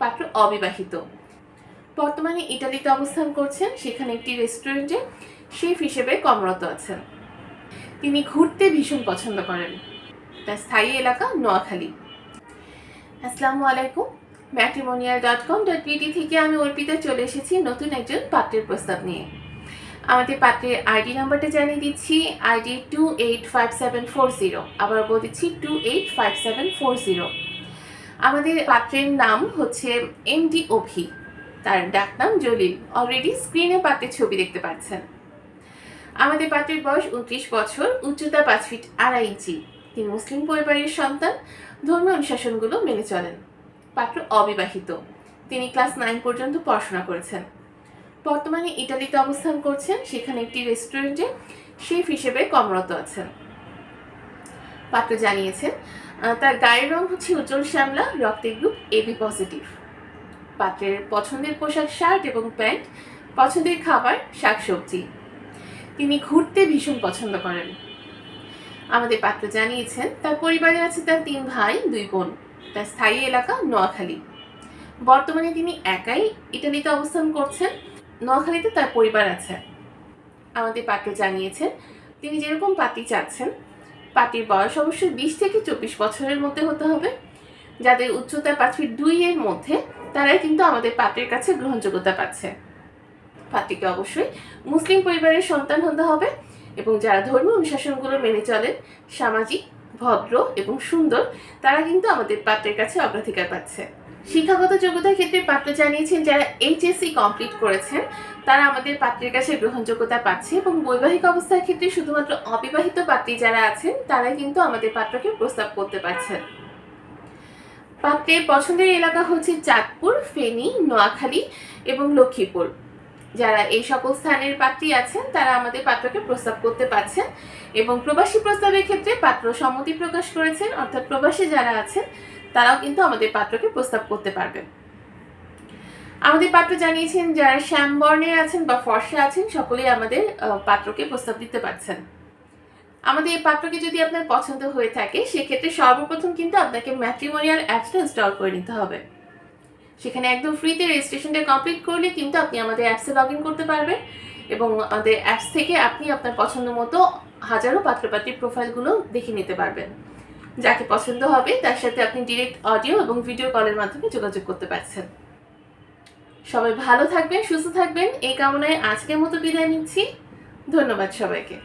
পাত্র অবিবাহিত। বর্তমানে ইটালিতে অবস্থান করছেন সেখানে একটি রেস্টুরেন্টে শেফ হিসেবে কর্মরত আছেন। তিনি ঘুরতে ভীষণ পছন্দ করেন। তার স্থায়ী এলাকা নোয়াখালী। আসসালামু আলাইকুম। Matrimonial dot com dot BD থেকে আমি অর্পিতা চলে এসেছি নতুন একজন পাত্রের প্রস্তাব নিয়ে। আমাদের পাত্রের আইডি নাম্বারটা জানিয়ে দিচ্ছি, ID two eight five seven four zero আবার বলে দিচ্ছি two eight five seven four zero আমাদের পাত্রের নাম হচ্ছে এম ডি অভি তার ডাকনাম জলিল। অলরেডি স্ক্রিনে পাত্রের ছবি দেখতে পাচ্ছেন। আমাদের পাত্রের বয়স উনত্রিশ বছর, উচ্চতা পাঁচ ফিট আড়াই ইঞ্চি। তিনি মুসলিম পরিবারের সন্তান। ধর্মীয় অনুশাসনগুলো মেনে চলেন। পাত্র অবিবাহিত। তিনি ক্লাস নাইন পর্যন্ত পড়াশোনা করেছেন। বর্তমানে ইটালিতে অবস্থান করছেন। সেখানে একটি রেস্টুরেন্টে শেফ হিসেবে কর্মরত আছেন। পাত্র জানিয়েছেন। তার গায়ের রং হচ্ছে উজ্জ্বল শ্যামলা রক্তের গ্রুপ এবি পজিটিভ পাত্রের পছন্দের পোশাক শার্ট এবং প্যান্ট, পছন্দের খাবার শাকসবজি। তিনি ঘুরতে ভীষণ পছন্দ করেন। আমাদের পাত্র জানিয়েছেন, তার পরিবারে আছে তার তিন ভাই, দুই বোন। তার স্থায়ী এলাকা নোয়াখালী। বর্তমানে তিনি একাই ইটালিতে অবস্থান করছেন। নোয়াখালীতে তার পরিবার আছে। আমাদের পাত্র জানিয়েছেন, তিনি যেরকম পাত্রী চাচ্ছেন পাত্রীর বয়স অবশ্যই বিশ থেকে চব্বিশ বছরের মধ্যে হতে হবে। যাদের উচ্চতা পাঁচ ফিট দুই এর মধ্যে তারাই কিন্তু আমাদের পাত্রের কাছে গ্রহণযোগ্যতা পাচ্ছে। পাটিকে অবশ্যই মুসলিম পরিবারের সন্তান হতে হবে এবং যারা ধর্মীয় অনুশাসনগুলো মেনে চলেন, সামাজিক, ভদ্র এবং সুন্দর, তারা কিন্তু আমাদের পাত্রের কাছে অগ্রাধিকার পাচ্ছে। শিক্ষাগত যোগ্যতার ক্ষেত্রে পাত্র জানিয়েছেন যারা এইচএসসি কমপ্লিট করেছেন, তারা আমাদের পাত্রের কাছে গ্রহণযোগ্যতা পাচ্ছে এবং বৈবাহিক অবস্থার ক্ষেত্রে শুধুমাত্র অবিবাহিত পাত্রী যারা আছেন, তারাই কিন্তু আমাদের পাত্রকে প্রস্তাব করতে পারছেন। পাত্রের পছন্দের এলাকা হচ্ছে চাঁদপুর, ফেনী, নোয়াখালী এবং লক্ষ্মীপুর। যারা এই সকল স্থানের পাত্রী আছেন, তারা আমাদের পাত্রকে প্রস্তাব করতে পারছেন এবং প্রবাসী প্রস্তাবের ক্ষেত্রে পাত্র সম্মতি প্রকাশ করেছেন। অর্থাৎ প্রবাসী যারা আছেন, তারাও কিন্তু আমাদের পাত্রকে প্রস্তাব করতে পারবেন। আমাদের পাত্র জানিয়েছেন, যারা শ্যামবর্ণের আছেন বা ফর্সা আছেন, সকলেই আমাদের পাত্রকে প্রস্তাব দিতে পারছেন। আমাদের এই পাত্রকে যদি আপনার পছন্দ হয়ে থাকে, সেক্ষেত্রে সর্বপ্রথম কিন্তু আপনাকে ম্যাট্রিমোনিয়াল অ্যাপসটা ইনস্টল করে নিতে হবে। সেখানে একদম ফ্রিতে রেজিস্ট্রেশনটা কমপ্লিট করলে কিন্তু আপনি আমাদের অ্যাপসে লগ ইন করতে পারবেন এবং আমাদের অ্যাপস থেকে আপনি আপনার পছন্দ মতো হাজারো পাত্রপাত্রীর প্রোফাইলগুলো দেখে নিতে পারবেন। যাকে পছন্দ হবে তার সাথে আপনি ডিরেক্ট অডিও এবং ভিডিও কলের মাধ্যমে যোগাযোগ করতে পারছেন। সবাই ভালো থাকবেন, সুস্থ থাকবেন, এই কামনায় আজকের মতো বিদায় নিচ্ছি। ধন্যবাদ সবাইকে।